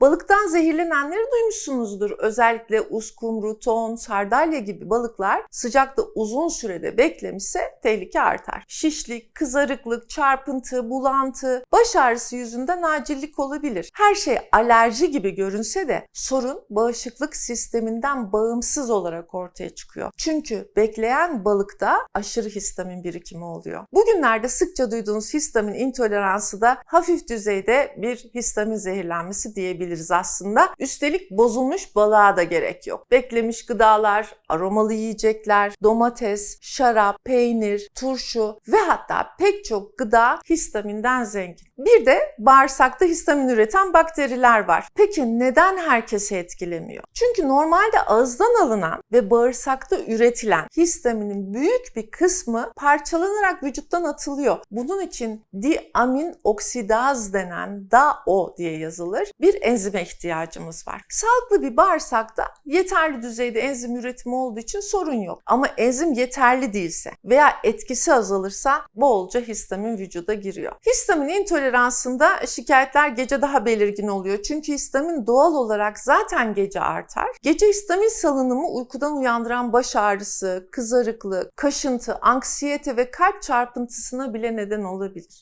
Balıktan zehirlenenleri duymuşsunuzdur. Özellikle uskumru, ton, sardalya gibi balıklar sıcakta uzun sürede beklemişse tehlike artar. Şişlik, kızarıklık, çarpıntı, bulantı, baş ağrısı yüzünden acillik olabilir. Her şey alerji gibi görünse de sorun bağışıklık sisteminden bağımsız olarak ortaya çıkıyor. Çünkü bekleyen balıkta aşırı histamin birikimi oluyor. Bugünlerde sıkça duyduğunuz histamin intoleransı da hafif düzeyde bir histamin zehirlenmesi diyebiliriz aslında. Üstelik bozulmuş balığa da gerek yok. Beklemiş gıdalar, aromalı yiyecekler, domates, şarap, peynir, turşu ve hatta pek çok gıda histaminden zengin. Bir de bağırsakta histamin üreten bakteriler var. Peki neden herkese etkilemiyor? Çünkü normalde ağızdan alınan ve bağırsakta üretilen histaminin büyük bir kısmı parçalanarak vücuttan atılıyor. Bunun için diamin oksidaz denen DAO diye yazılır bir enzime ihtiyacımız var. Sağlıklı bir bağırsakta yeterli düzeyde enzim üretimi olduğu için sorun yok. Ama enzim yeterli değilse veya etkisi azalırsa bolca histamin vücuda giriyor. Histamin intoleransında şikayetler gece daha belirgin oluyor. Çünkü histamin doğal olarak zaten gece artar. Gece histamin salınımı uykudan uyandıran baş ağrısı, kızarıklık, kaşıntı, anksiyete ve kalp çarpıntısına bile neden olabilir.